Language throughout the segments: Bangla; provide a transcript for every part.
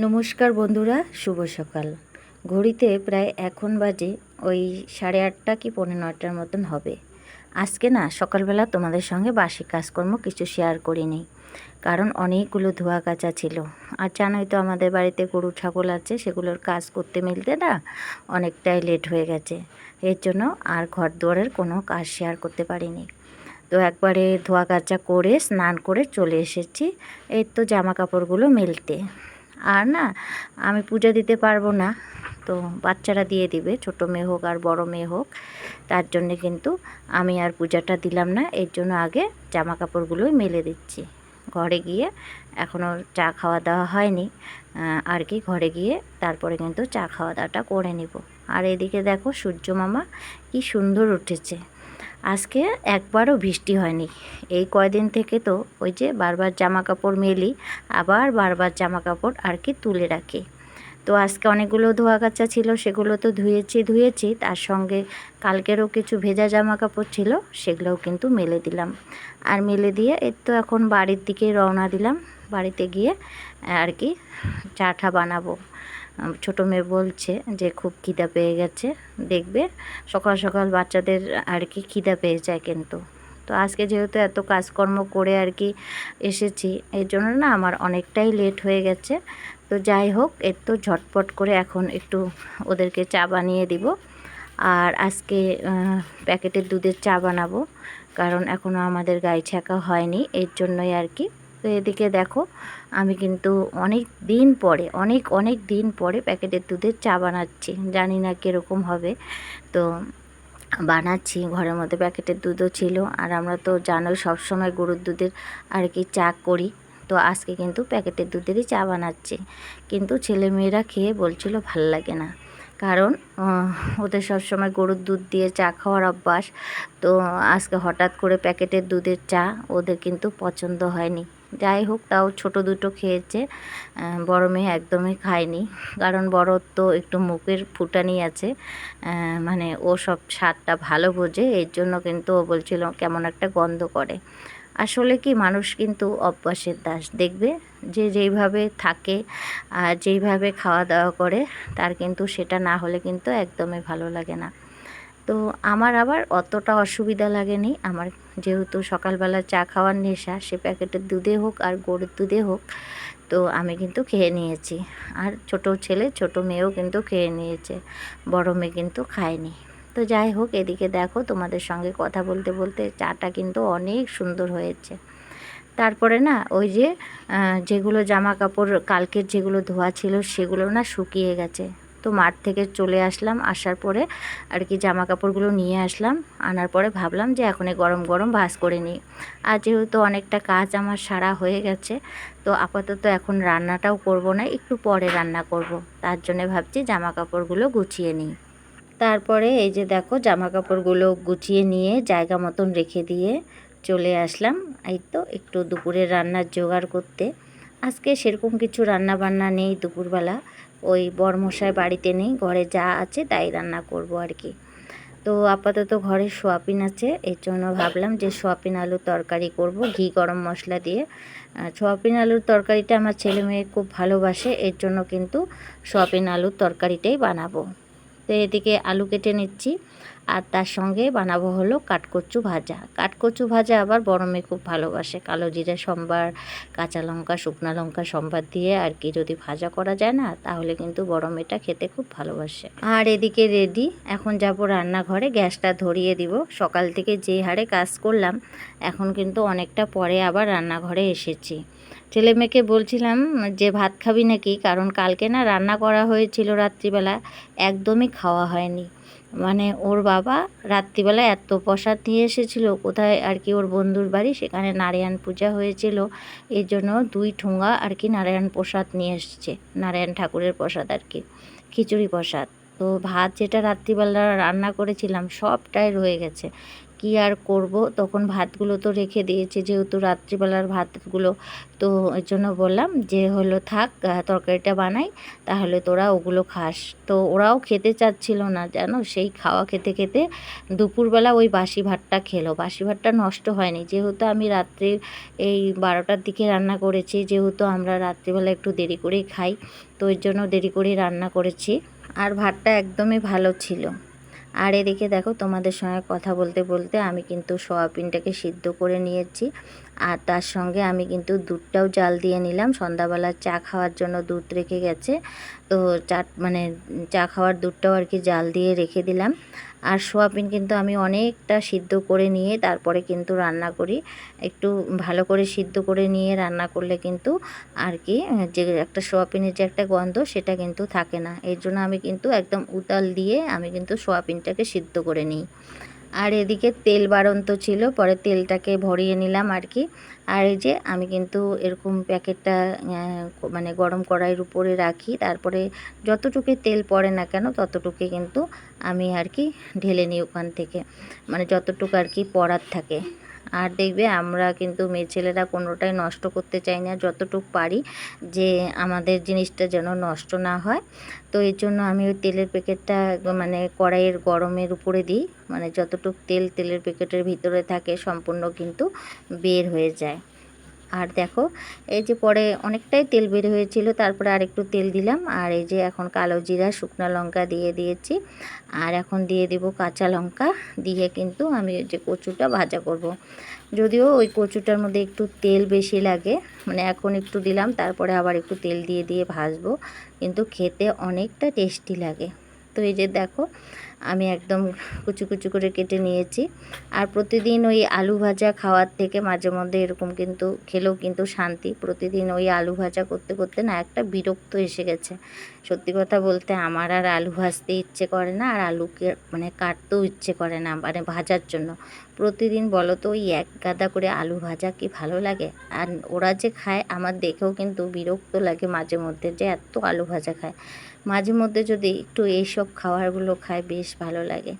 নমস্কার বন্ধুরা, শুভ সকাল। ঘড়িতে প্রায় এখন বাজে ওই সাড়ে আটটা কি পৌনে নটার মতন হবে। আজকে না, সকালবেলা তোমাদের সঙ্গে বাসি কাজকর্ম কিছু শেয়ার করিনি কারণ অনেকগুলো ধোয়া কাচা ছিল। আর জানোই তো আমাদের বাড়িতে গরু, ছাগল আছে, সেগুলোর কাজ করতে মিলতে না অনেকটাই লেট হয়ে গেছে। এর জন্য আর ঘর দুয়ারের কোনো কাজ শেয়ার করতে পারিনি। তো একবারে ধোয়া কাচা করে, স্নান করে চলে এসেছি। এই তো জামা কাপড়গুলো মেলতে। আর না, আমি পূজা দিতে পারব না। তো বাচ্চারা দিয়ে দিবে, ছোট মেয়ে হোক আর বড় মেয়ে হোক। তার জন্যে কিন্তু আমি আর পূজাটা দিলাম না। এর জন্য আগে জামা কাপড়গুলোই মেলে দিচ্ছি। ঘরে গিয়ে এখনও চা খাওয়া দাওয়া হয়নি। আর কি ঘরে গিয়ে তারপরে কিন্তু চা খাওয়া দাওয়াটা করে নিব। আর এদিকে দেখো সূর্য মামা কি সুন্দর উঠেছে। আজকে একবারও বৃষ্টি হয়নি। এই কয়দিন থেকে তো ওই যে বারবার জামা কাপড় মেলি, আবার বারবার জামা কাপড় আর কি তুলে রাখি। তো আজকে অনেকগুলো ধোয়া কাচা ছিল, সেগুলো তো ধুয়েছি ধুয়েছি, তার সঙ্গে কালকেরও কিছু ভেজা জামা কাপড় ছিল, সেগুলোও কিন্তু মেলে দিলাম। আর মেলে দিয়ে এর তো এখন বাড়ির দিকে রওনা দিলাম, বাড়িতে গিয়ে আর কি চাটা বানাবো। ছোট মেয়ে বলছে যে খুব খিদা পেয়ে গেছে, দেখবে। সকাল সকাল বাচ্চাদের আর কি খিদা পেয়ে যায় কিন্তু। তো আজকে যেহেতু এত কাজকর্ম করে আর কি এসেছি, এর জন্য না আমার অনেকটাই লেট হয়ে গেছে। তো যাই হোক, এর তো ঝটপট করে এখন একটু ওদেরকে চা বানিয়ে দিব। আর আজকে প্যাকেটের দুধের চা বানাবো, কারণ এখনও আমাদের গায়ে ছাকা হয়নি, এর জন্যই আর কি। তো এদিকে দেখো, আমি কিন্তু অনেক দিন পরে, অনেক অনেক দিন পরে প্যাকেটের দুধের চা বানাচ্ছি। জানি না কীরকম হবে। তো বানাচ্ছি, ঘরের মধ্যে প্যাকেটের দুধও ছিল। আর আমরা তো জানোই সবসময় গরুর দুধের আর কি চা করি। তো আজকে কিন্তু প্যাকেটের দুধেরই চা বানাচ্ছি। কিন্তু ছেলে মেয়েরা খেয়ে বলছিল ভালো লাগে না। কারণ ওদের সবসময় গরুর দুধ দিয়ে চা খাওয়ার অভ্যাস। তো আজকে হঠাৎ করে প্যাকেটের দুধের চা ওদের কিন্তু পছন্দ হয়নি। যাই হোক, তাও ছোট দুটো খেয়েছে। বড় মেয়ে একদমই খায়নি। কারণ বড় তো একটু মুখের ফুটানি আছে। মানে ও সব স্বাদটা ভালো বোঝে, এর জন্য কিন্তু ও বলছিল কেমন একটা গন্ধ করে। আসলে কি, মানুষ কিন্তু অভ্যাসের দাস। দেখবে যে যেইভাবে থাকে আর যেইভাবে খাওয়া দাওয়া করে, তার কিন্তু সেটা না হলে কিন্তু একদমই ভালো লাগে না। তো আমার আবার অতটা অসুবিধা লাগেনি। আমার যেহেতু সকালবেলা চা খাওয়ার নেশা, সে প্যাকেটের দুধে হোক আর গরুর দুধে হোক, তো আমি কিন্তু খেয়ে নিয়েছি। আর ছোট ছেলে, ছোট মেয়েও কিন্তু খেয়ে নিয়েছে, বড় মেয়ে কিন্তু খায়নি। তো যাই হোক, এদিকে দেখো তোমাদের সঙ্গে কথা বলতে বলতে চাটা কিন্তু অনেক সুন্দর হয়েছে। তারপরে না, ওই যে যেগুলো জামা কাপড় কালকের যেগুলো ধোয়া ছিল, সেগুলো না শুকিয়ে গেছে। তো মাঠ থেকে চলে আসলাম। আসার পরে আর কি জামা কাপড়গুলো নিয়ে আসলাম। আনার পরে ভাবলাম যে এখন গরম গরম ভাজ করে নিই। আর যেহেতু অনেকটা কাজ আমার সারা হয়ে গেছে, তো আপাতত এখন রান্নাটাও করব না, একটু পরে রান্না করব। তার জন্য ভাবছি জামা কাপড়গুলো গুছিয়ে নিই। তারপরে এই যে দেখো জামা কাপড়গুলো গুছিয়ে নিয়ে জায়গা মতন রেখে দিয়ে চলে আসলাম। এই তো একটু দুপুরের রান্নার জোগাড় করতে। আজকে সেরকম কিছু রান্না বান্না নেই দুপুরবেলা। ওই বরমশাই বাড়িতে নেই, ঘরে যা আছে তাই রান্না করব আর কি। তো আপাতত ঘরে সোয়াবিন আছে, এর জন্য ভাবলাম যে সোয়াবিন আলুর তরকারি করব, ঘি গরম মশলা দিয়ে। সোয়াবিন আলুর তরকারিটা আমার ছেলে মেয়ে খুব ভালোবাসে, এর জন্য কিন্তু সোয়াবিন আলুর তরকারিটাই বানাবো। তো এদিকে আলু কেটে নিচ্ছি। আর তার সঙ্গে বানাবো হলো কাঠকচু ভাজা। কাঠকচু ভাজা আবার বড় মেয়ে খুব ভালোবাসে। কালো জিরে সম্বার, কাঁচা লঙ্কা, শুকনো লঙ্কা সম্বার দিয়ে আর কি যদি ভাজা করা যায় না, তাহলে কিন্তু বড় মেয়েটা খেতে খুব ভালোবাসে। আর এদিকে রেডি, এখন যাব রান্নাঘরে। গ্যাসটা ধরিয়ে দিব। সকাল থেকে যে হারে কাজ করলাম, এখন কিন্তু অনেকটা পরে আবার রান্নাঘরে এসেছি। ছেলে মেয়েকে বলছিলাম যে ভাত খাবি নাকি? কারণ কালকে না রান্না করা হয়েছিল রাত্রিবেলা, একদমই খাওয়া হয়নি। মানে ওর বাবা রাত্রিবেলা এত প্রসাদ নিয়ে এসেছিল, কোথায় আর কি ওর বন্ধুর বাড়ি? সেখানে নারায়ণ পূজা হয়েছিল। এই জন্য দুই ঠোঙা আর কি নারায়ণ প্রসাদ নিয়ে এসছে, নারায়ণ ঠাকুরের প্রসাদ আর কি, খিচুড়ি প্রসাদ। তো ভাত যেটা রাত্রিবেলা রান্না করেছিলাম সবটাই রয়ে গেছে। কি আর করব? তখন ভাতগুলো তো রেখে দিয়েছি, যেহেতু রাত্রিবেলার ভাতগুলো। তো ওই জন্য বললাম যে, হলো থাক তরকারিটা বানাই, তাহলে তোরা ওগুলো খাস। তো ওরাও খেতে চাচ্ছিল না, জানো? সেই খাওয়া খেতে খেতে দুপুরবেলা ওই বাসি ভাতটা খেলো। বাসি ভাতটা নষ্ট হয়নি। যেহেতু আমি রাত্রে এই বারোটার দিকে রান্না করেছি, যেহেতু আমরা রাত্রিবেলা একটু দেরি করেই খাই, তো ওই জন্য দেরি করেই রান্না করেছি। আর ভাতটা একদমই ভালো ছিল। আর এদিকে দেখো তোমাদের সঙ্গে কথা বলতে বলতে আমি কিন্তু সোয়াবিনটাকে সিদ্ধ করে নিয়েছি। আর তার সঙ্গে আমি কিন্তু দুধটাও জাল দিয়ে নিলাম। সন্ধ্যাবেলা চা খাওয়ার জন্য দুধ রেখে গেছে। তো চা মানে চা খাওয়ার দুধটাও আর কি জাল দিয়ে রেখে দিলাম। আর সোয়াবিন কিন্তু আমি অনেকটা সিদ্ধ করে নিয়ে তারপরে কিন্তু রান্না করি। একটু ভালো করে সিদ্ধ করে নিয়ে রান্না করলে কিন্তু আর কি, যে একটা সোয়াবিনের যে একটা গন্ধ সেটা কিন্তু থাকে না। এর জন্য আমি কিন্তু একদম উতাল দিয়ে আমি কিন্তু সোয়াবিনটাকে সিদ্ধ করে নিই। আর এদিকে তেল বাড়ন্ত ছিল, পরে তেলটাকে ভরিয়ে নিলাম আর কি। আর এই যে আমি কিন্তু এরকম প্যাকেটটা মানে গরম কড়াইয়ের উপরে রাখি, তারপরে যতটুকু তেল পড়ে না কেন ততটুকু কিন্তু আমি আর কি ঢেলে নিই ওখান থেকে। মানে যতটুকু আর কি পড়ার থাকে। আর দেখবে আমরা কিন্তু মেয়ে ছেলেরা কোনোটাই নষ্ট করতে চাই না, যতটুক পারি যে আমাদের জিনিসটা যেন নষ্ট না হয়। তো এর জন্য আমি ওই তেলের প্যাকেটটা মানে কড়াইয়ের গরমের উপরে দিই মানে যতটুকু তেল তেলের প্যাকেটের ভিতরে থাকে সম্পূর্ণ কিন্তু বের হয়ে যায়। আর দেখো, এই যে পরে অনেকটাই তেল বের হয়েছিল, তারপরে আর একটু তেল দিলাম। আর এই যে এখন কালো জিরা, শুকনো লঙ্কা দিয়ে দিয়েছি। আর এখন দিয়ে দেব কাঁচা লঙ্কা। দিয়ে কিন্তু আমি যে কচুটা ভাজা করব। যদিও ওই কচুটার মধ্যে একটু তেল বেশি লাগে মানে এখন একটু দিলাম, তারপরে আবার একটু তেল দিয়ে দিয়ে ভাজবো। কিন্তু খেতে অনেকটা টেস্টি লাগে। তো এই যে দেখো আমি একদম কুচু কুচু করে কেটে নিয়েছি। আর প্রতিদিন ওই আলু ভাজা খাওয়ার থেকে মাঝে মধ্যে এরকম কিন্তু খেলেও কিন্তু শান্তি। প্রতিদিন ওই আলু ভাজা করতে করতে না একটা বিরক্ত এসে গেছে। সত্যি কথা বলতে আমার আর আলু ভাজতে ইচ্ছে করে না, আর আলুকে মানে কাটতেও ইচ্ছে করে না মানে ভাজার জন্য। প্রতিদিন বলো তো, ওই এক গাদা করে আলু ভাজা কি ভালো লাগে? আর ওরা যে খায়, আমার দেখেও কিন্তু বিরক্ত লাগে মাঝে মধ্যে যে এত আলু ভাজা খায়। মাঝে মধ্যে যদি একটু এইসব খাবারগুলো খায়, বেশ ভালো লাগে।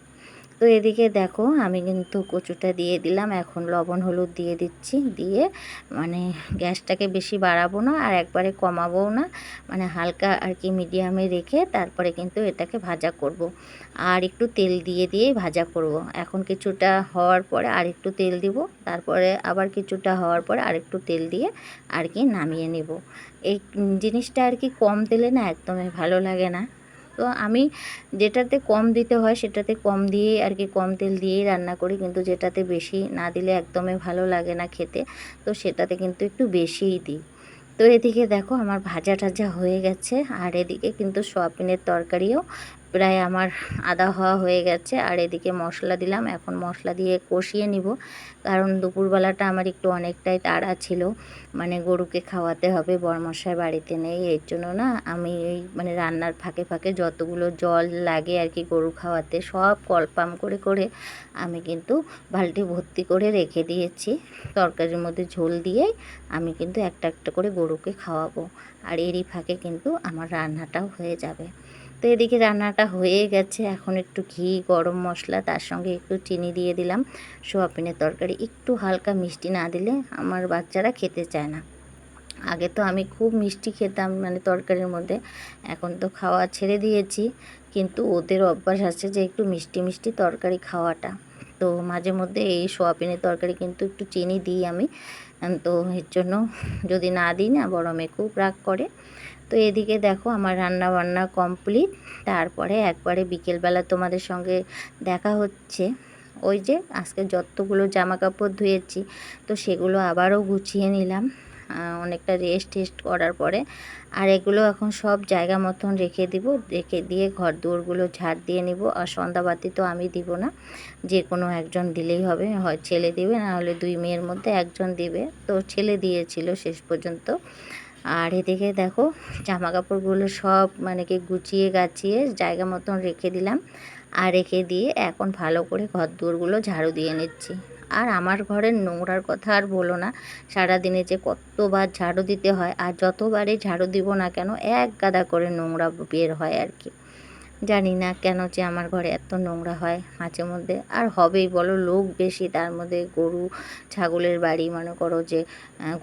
তো এদিকে দেখো আমি কিন্তু কচুটা দিয়ে দিলাম। এখন লবণ, হলুদ দিয়ে দিচ্ছি। দিয়ে মানে গ্যাসটাকে বেশি বাড়াবো না আর একবারে কমাবো না। মানে হালকা আর কি মিডিয়ামে রেখে তারপরে কিন্তু এটাকে ভাজা করব। আর একটু তেল দিয়ে দিয়ে ভাজা করব। এখন কিছুটা হওয়ার পরে আর একটু তেল দিব। তারপরে আবার কিছুটা হওয়ার পরে আর একটু তেল দিয়ে আর কি নামিয়ে নেব। এই জিনিসটা আর কি কম তেলে না একদমই ভালো লাগে না। তো আমি যেটাতে কম দিতে হয় সেটাতে কম দিয়ে আর কি কম তেল দিয়েই রান্না করি। কিন্তু যেটাতে বেশি না দিলে একদমই ভালো লাগে না খেতে, তো সেটাতে কিন্তু একটু বেশিই দিই। তো এদিকে দেখো আমার ভাজা টাজা হয়ে গেছে। আর এদিকে কিন্তু সোয়াবিনের তরকারিও প্রায় আমার আদা হওয়া হয়ে গেছে, আর এদিকে মশলা দিলাম। এখন মশলা দিয়ে কষিয়ে নিব, কারণ দুপুরবেলাটা আমার একটু অনেকটাই তাড়া ছিল। মানে গরুকে খাওয়াতে হবে, বরমশাই বাড়িতে নেই, এর জন্য না আমি এই মানে রান্নার ফাঁকে ফাঁকে যতগুলো জল লাগে আর কি গরু খাওয়াতে, সব কলপাম করে করে আমি কিন্তু বালতি ভর্তি করে রেখে দিয়েছি। তরকারির মধ্যে ঝোল দিয়েই আমি কিন্তু একটা একটা করে গরুকে খাওয়াবো, আর এরই ফাঁকে কিন্তু আমার রান্নাটাও হয়ে যাবে। তো এদিকে রান্নাটা হয়ে গেছে। এখন একটু ঘি, গরম মশলা, তার সঙ্গে একটু চিনি দিয়ে দিলাম। সোয়াবিনের তরকারি একটু হালকা মিষ্টি না দিলে আমার বাচ্চারা খেতে চায় না। আগে তো আমি খুব মিষ্টি খেতাম মানে তরকারির মধ্যে। এখন তো খাওয়া ছেড়ে দিয়েছি। কিন্তু ওদের অভ্যাস আছে যে একটু মিষ্টি মিষ্টি তরকারি খাওয়াটা। তো মাঝে মধ্যে এই সোয়াবিনের তরকারি কিন্তু একটু চিনি দিই আমি। তো এর জন্য যদি না দিই না, বড় মেয়ে খুব রাগ করে। তো এদিকে দেখো আমার রান্না বান্না কমপ্লিট। তারপরে একবারে বিকেলবেলা তোমাদের সঙ্গে দেখা হচ্ছে। ওই যে আজকে যতগুলো জামা কাপড় ধুয়েছি, তো সেগুলো আবারও গুছিয়ে নিলাম। অনেকটা রেস্ট টেস্ট করার পরে। আর এগুলো এখন সব জায়গা মতন রেখে দিব। রেখে দিয়ে ঘর দুয়ারগুলো ঝাড় দিয়ে নিব। আর সন্ধ্যাবাতি তো আমি দিব না। যে কোনো একজন দিলেই হবে। হয় ছেলে দিবে, না হলে দুই মেয়ের মধ্যে একজন দিবে। তো ছেলে দিয়েছিল শেষ পর্যন্ত। আর এদিকে দেখো জামা কাপড়গুলো সব মানে কি গুছিয়ে গাছিয়ে জায়গা মতন রেখে দিলাম। আর রেখে দিয়ে এখন ভালো করে ঘর দুয়ারগুলো ঝাড়ু দিয়ে নিচ্ছি। আর আমার ঘরের নোংরার কথা আর বলো না, সারাদিনে যে কতবার ঝাড়ু দিতে হয় আর যতবারই ঝাড়ু দিব না কেন, এক গাদা করে নোংরা বের হয় আর কি। জানি না কেন যে আমার ঘরে এত নোংরা হয় মাঝে মধ্যে। আর হবেই বলো, লোক বেশি, তার মধ্যে গরু, ছাগলের বাড়ি, মনে করো যে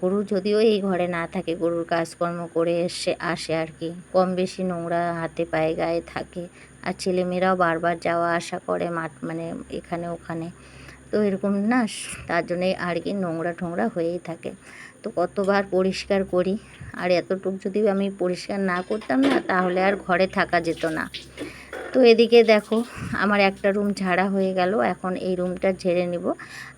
গরু যদিও এই ঘরে না থাকে, গরুর কাজকর্ম করে এসে, আসে আর কি। কম বেশি নোংরা হাতে পায়ে, গায়ে থাকে। আর ছেলেমেয়েরাও বারবার যাওয়া, আসা করে মাঠ মানে এখানে ওখানে। তো এরকম না, তার জন্যই আর কি নোংরা ঠোংরা হয়েই থাকে। তো কতবার পরিষ্কার করি, আর এতটুক যদি আমি পরিষ্কার না করতাম না, তাহলে আর ঘরে থাকা যেত না। তো এদিকে দেখো, আমার একটা রুম ঝাড়া হয়ে গেল, এখন এই রুমটা ঝেড়ে নিব।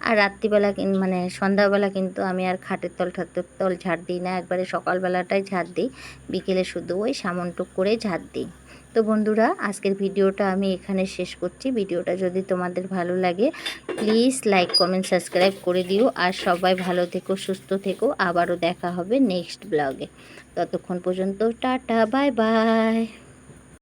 আর রাত্রিবেলা মানে সন্ধ্যাবেলা কিন্তু আমি আর খাটের তল ঠাটের তল ঝাড় দিই না, একবারে সকালবেলাটাই ঝাড় দিই, বিকেলে শুধু ওই সামনটুক করে ঝাড় দিই। তো বন্ধুরা, আজকের ভিডিওটা আমি এখানে শেষ করছি। ভিডিওটা যদি তোমাদের ভালো লাগে প্লিজ লাইক কমেন্ট সাবস্ক্রাইব করে দিও। আর সবাই ভালো থেকো, সুস্থ থেকো। আবারও দেখা হবে নেক্সট ব্লগে ততক্ষণ পর্যন্ত টাটা বাই বাই